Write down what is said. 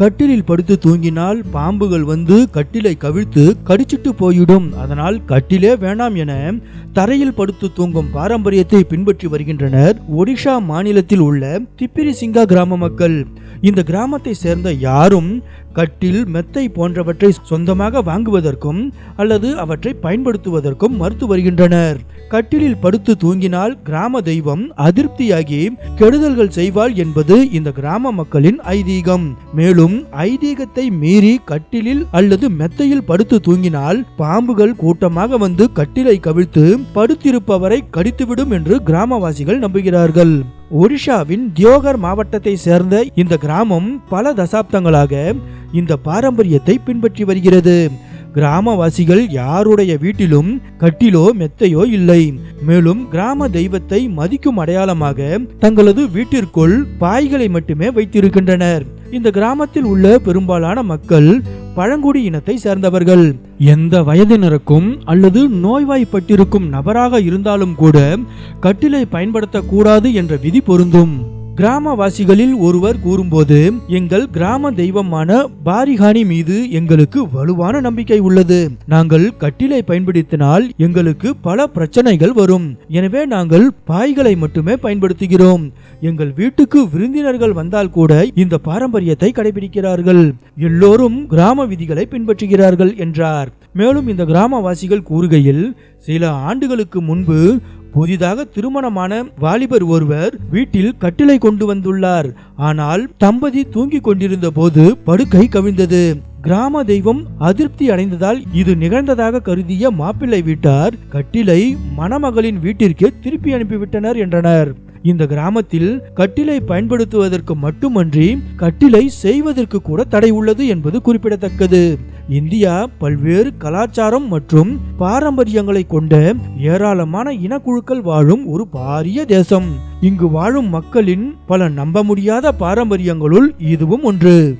கட்டிலில் படுத்து தூங்கினால் பாம்புகள் வந்து கட்டிலை கவிழ்த்து கடிச்சிட்டு போயிடும். அதனால் கட்டிலே வேண்டாம் என தரையில் படுத்து தூங்கும் பாரம்பரியத்தை பின்பற்றி வருகின்றனர் ஒடிஷா மாநிலத்தில் உள்ள திப்பிரி சிங்கா கிராம மக்கள். இந்த கிராமத்தை சேர்ந்த யாரும் கட்டில் மெத்தை போன்றவற்றை சொந்தமாக வாங்குவதற்கும் அல்லது அவற்றை பயன்படுத்துவதற்கும் மறுத்து வருகின்றனர். கட்டிலில் படுத்து தூங்கினால் கிராம தெய்வம் அதிருப்தியாகி கெடுதல்கள் செய்வாள் என்பது இந்த கிராம மக்களின் ஐதீகம். மேலும் ஐதீகத்தை மீறி கட்டிலில் அல்லது மெத்தையில் படுத்து தூங்கினால் பாம்புகள் கூட்டமாக வந்து கட்டிலை கவிழ்த்து படுத்திருப்பவரை கடித்துவிடும் என்று கிராமவாசிகள் நம்புகிறார்கள். ஒடிஷாவின் தியோகர் மாவட்டத்தை சேர்ந்த இந்த கிராமம் பல தசாப்தங்களாக இந்த பாரம்பரியத்தை பின்பற்றி வருகிறது. கிராமவாசிகள் யாருடைய வீட்டிலும் கட்டிலோ மெத்தையோ இல்லை. மேலும் கிராம தெய்வத்தை மதிக்கும் அடையாளமாக தங்களது வீட்டிற்குள் பாய்களை மட்டுமே வைத்திருக்கின்றனர். இந்த கிராமத்தில் உள்ள பெரும்பாலான மக்கள் பழங்குடி இனத்தை சேர்ந்தவர்கள். எந்த வயதினருக்கும் அல்லது நோய்வாய்ப்பட்டிருக்கும் நபராக இருந்தாலும் கூட கட்டிலை பயன்படுத்தக்கூடாது என்ற விதி பொருந்தும். கிராமவாசிகளில் ஒருவர் கூறும்போது எங்கள் கிராம தெய்வமான பாரிஹானி மீது எங்களுக்கு வலுவான நம்பிக்கை உள்ளது. நாங்கள் கட்டிலை பயன்படுத்தினால் எங்களுக்கு பல பிரச்சனைகள் வரும். எனவே நாங்கள் பாய்களை மட்டுமே பயன்படுத்துகிறோம். எங்கள் வீட்டுக்கு விருந்தினர்கள் வந்தால் கூட இந்த பாரம்பரியத்தை கடைபிடிக்கிறார்கள். எல்லோரும் கிராம விதிகளை பின்பற்றுகிறார்கள் என்றார். மேலும் இந்த கிராமவாசிகள் கூறுகையில் சில ஆண்டுகளுக்கு முன்பு புதிதாக திருமணமான வாலிபர் ஒருவர் வீட்டில் கட்டிலை கொண்டு வந்துள்ளார். ஆனால் தம்பதி தூங்கிக் கொண்டிருந்த போது படுக்கை கவிழ்ந்தது. கிராம தெய்வம் அதிருப்தி அடைந்ததால் இது நிகழ்ந்ததாக கருதிய மாப்பிள்ளை வீட்டார் கட்டிலை மணமகளின் வீட்டிற்கே திருப்பி அனுப்பிவிட்டனர் என்றனர். இந்த கிராமத்தில் கட்டிலை பயன்படுத்துவதற்கு மட்டுமன்றி கட்டிலை செய்வதற்கு கூட தடை உள்ளது என்பது குறிப்பிடத்தக்கது. இந்தியா பல்வேறு கலாச்சாரம் மற்றும் பாரம்பரியங்களை கொண்ட ஏராளமான இனக்குழுக்கள் வாழும் ஒரு பாரிய தேசம். இங்கு வாழும் மக்களின் பல நம்ப முடியாத பாரம்பரியங்களுள் இதுவும் ஒன்று.